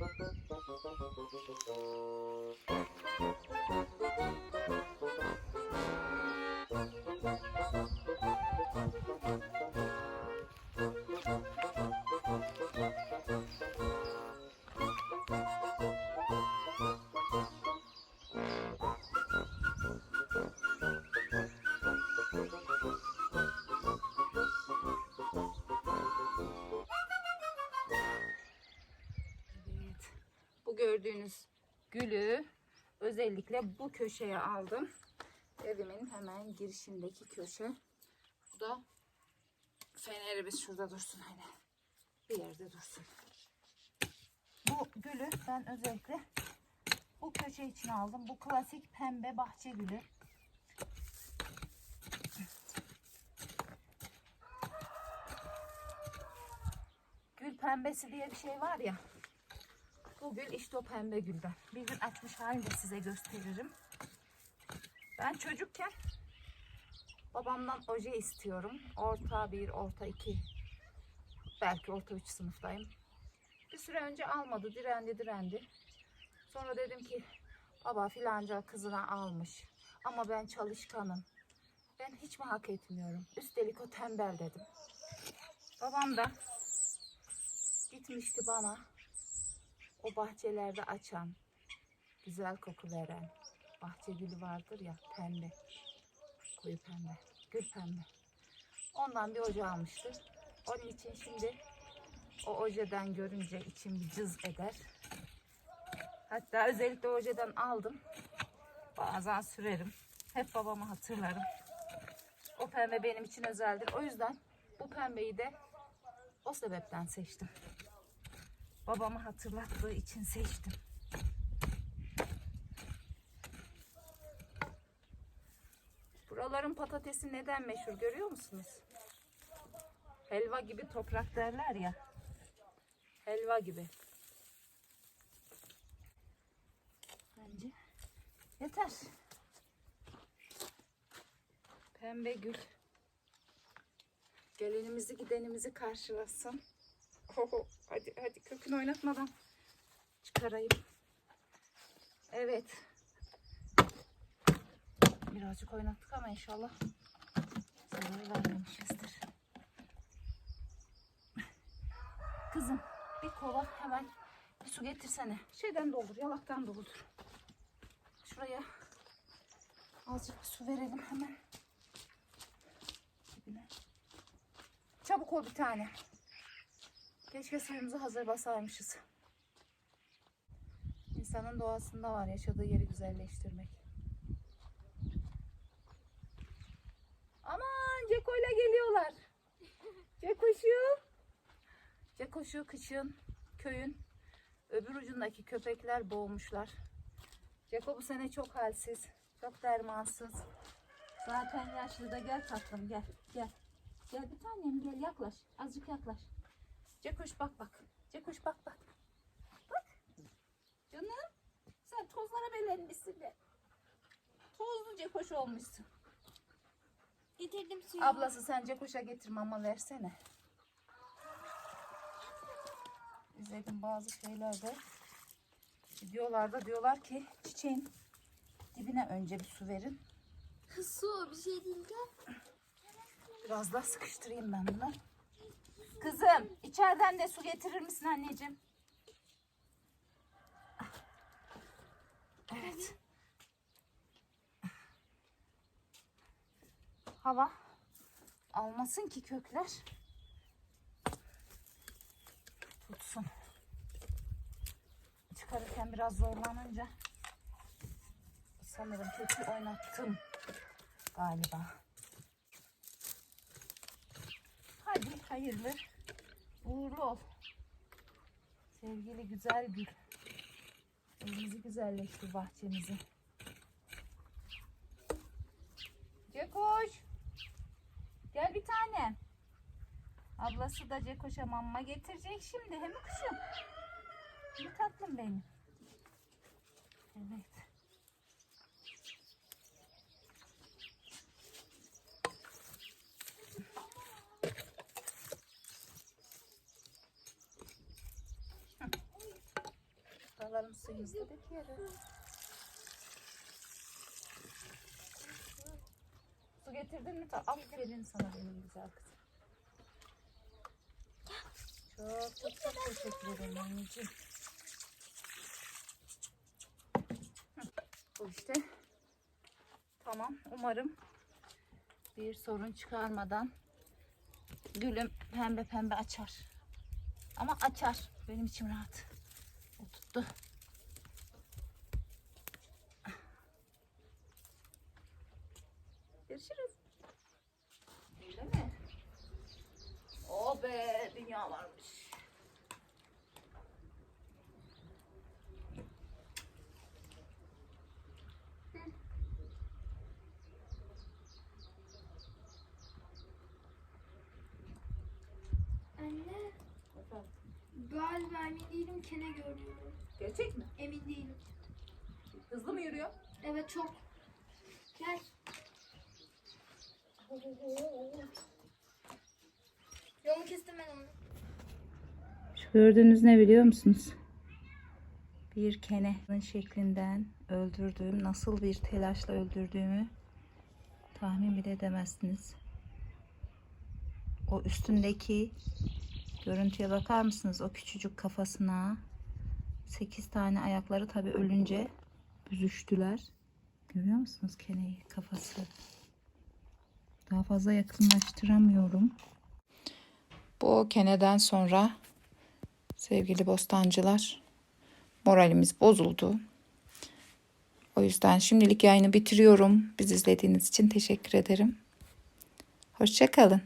Evet. Gördüğünüz gülü özellikle bu köşeye aldım. Evimin hemen girişindeki köşe. Bu da fenerimiz şurada dursun hani. Bir yerde dursun. Bu gülü ben özellikle bu köşe için aldım. Bu klasik pembe bahçe gülü. Gül pembesi diye bir şey var ya. Bu gül işte o pembe gülden. Bir gün açmış halini de size gösteririm. Ben çocukken babamdan oje istiyorum. Orta bir, orta iki, belki orta üç sınıftayım. Bir süre önce almadı, direndi direndi. Sonra dedim ki baba filanca kızına almış. Ama ben çalışkanım. Ben hiç mi hak etmiyorum? Üstelik o tembel dedim. Babam da gitmişti bana o bahçelerde açan, güzel koku veren bahçe gülü vardır ya pembe, koyu pembe, gül pembe. Ondan bir oje almıştı. Onun için şimdi o ojeden görünce içim bir cız eder. Hatta özellikle ojeden aldım. Bazen sürerim. Hep babamı hatırlarım. O pembe benim için özeldir. O yüzden bu pembeyi de o sebepten seçtim. Babamı hatırlattığı için seçtim. Buraların patatesi neden meşhur görüyor musunuz? Helva gibi toprak derler ya. Helva gibi. Bence yeter. Pembe gül. Gelenimizi gidenimizi karşılasın. Oho, hadi hadi kökünü oynatmadan çıkarayım. Evet. Birazcık oynattık ama inşallah zarar vermemişizdir. Kızım bir kova hemen bir su getirsene. Şeyden doldur, yalaktan doldur. Şuraya azıcık bir su verelim hemen. Çabuk ol bir tane. Keşke suyumuzu hazır basarmışız. İnsanın doğasında var yaşadığı yeri güzelleştirmek. Aman Ceko'yla geliyorlar. Cekoşu. Cekoşu kışın köyün öbür ucundaki köpekler boğmuşlar. Ceko bu sene çok halsiz. Çok dermansız. Zaten yaşlı da gel tatlım gel. Gel. Gel bir tanem gel yaklaş. Azıcık yaklaş. Cekoş bak bak. Cekoş bak bak. Bak. Canım. Sen tozlara belenmişsin be. Tozlu Cekoş olmuşsun. Getirdim suyu. Ablası sen Cekoş'a getir mama versene. İzledim bazı şeylerde. Videolarda diyorlar ki çiçeğin dibine önce bir su verin. Su bir şey değil gel. Biraz daha sıkıştırayım ben bunu. Kızım içeriden de su getirir misin anneciğim? Evet. Hava almasın ki kökler. Tutsun. Çıkarırken biraz zorlanınca sanırım kökü oynattım galiba. Hadi hayırlı uğurlu ol. Sevgili güzel gül. Evimizi güzelleştir bahçemizi. Cekoş. Gel bir tane. Ablası da Cekoş'a mamma getirecek şimdi. Hem kuşum? Bir tatlım benim. Evet. Dalarım suyumuzu da döküyoruz. Su getirdin mi? Aferin sana benim güzel kızım. Çok çok çok teşekkür ederim anneciğim. Bu işte. Tamam. Umarım bir sorun çıkarmadan gülüm pembe pembe açar. Ama açar. Benim içim rahat. O tuttu. Görüşürüz. Öyle mi? O be dünya varmış. Anne. Galiba emin değilim kene görüyorum. Gerçek mi? Emin değilim. Hızlı mı yürüyor? Evet çok. Gel. Yolu kestim ben onu. Şu gördüğünüz ne biliyor musunuz? Bir kenenin şeklinden öldürdüğüm, nasıl bir telaşla öldürdüğümü tahmin bile edemezsiniz. O üstündeki görüntüye bakar mısınız? O küçücük kafasına 8 tane ayakları tabi ölünce büzüştüler. Görüyor musunuz keneyi kafası? Daha fazla yakınlaştıramıyorum. Bu keneden sonra sevgili bostancılar moralimiz bozuldu. O yüzden şimdilik yayını bitiriyorum. Biz izlediğiniz için teşekkür ederim. Hoşçakalın.